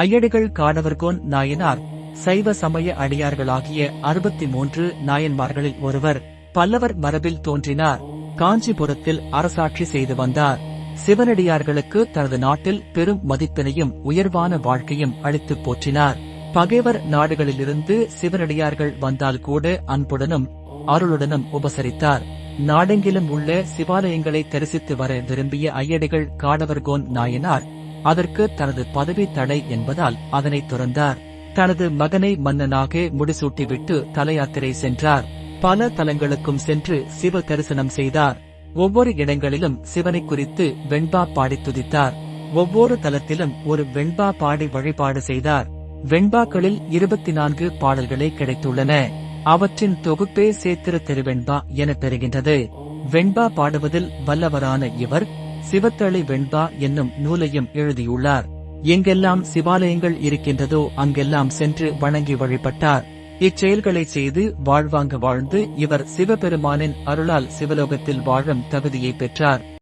ஐயடிகள் காடவர்கோன் நாயனார் சைவ சமய அடியார்களாகிய அறுபத்தி மூன்று நாயன்மார்களில் ஒருவர் பல்லவர் மரபில் தோன்றினார். காஞ்சிபுரத்தில் அரசாட்சி செய்து வந்தார். சிவனடியார்களுக்கு தனது நாட்டில் பெரும் மதிப்பினையும் உயர்வான வாழ்க்கையும் அளித்துப் போற்றினார். பகைவர் நாடுகளிலிருந்து சிவனடியார்கள் வந்தால் கூட அன்புடனும் அருளுடனும் உபசரித்தார். நாடெங்கிலும் உள்ள சிவாலயங்களை தரிசித்து வர விரும்பிய ஐயடிகள் காடவர்கோன் நாயனார் அதற்கு தனது பதவி தடை என்பதால் அதனை துறந்தார். தனது மகனை மன்னனாக முடிசூட்டிவிட்டு தலையாத்திரை சென்றார். பல தலங்களுக்கும் சென்று சிவ தரிசனம் செய்தார். ஒவ்வொரு இடங்களிலும் சிவனை குறித்து வெண்பா பாடி துதித்தார். ஒவ்வொரு தலத்திலும் ஒரு வெண்பா பாடி வழிபாடு செய்தார். வெண்பாக்களில் இருபத்தி நான்கு பாடல்களே கிடைத்துள்ளன. அவற்றின் தொகுப்பே சேத்திர திருவெண்பா என பெறுகின்றது. வெண்பா பாடுவதில் வல்லவரான இவர் சிவத்தளி வெண்பா என்னும் நூலையும் எழுதியுள்ளார். எங்கெல்லாம் சிவாலயங்கள் இருக்கின்றதோ அங்கெல்லாம் சென்று வணங்கி வழிபட்டார். இச்செயல்களை செய்து வாழ்வாங்க வாழ்ந்து இவர் சிவபெருமானின் அருளால் சிவலோகத்தில் வாழும் தகுதியை பெற்றார்.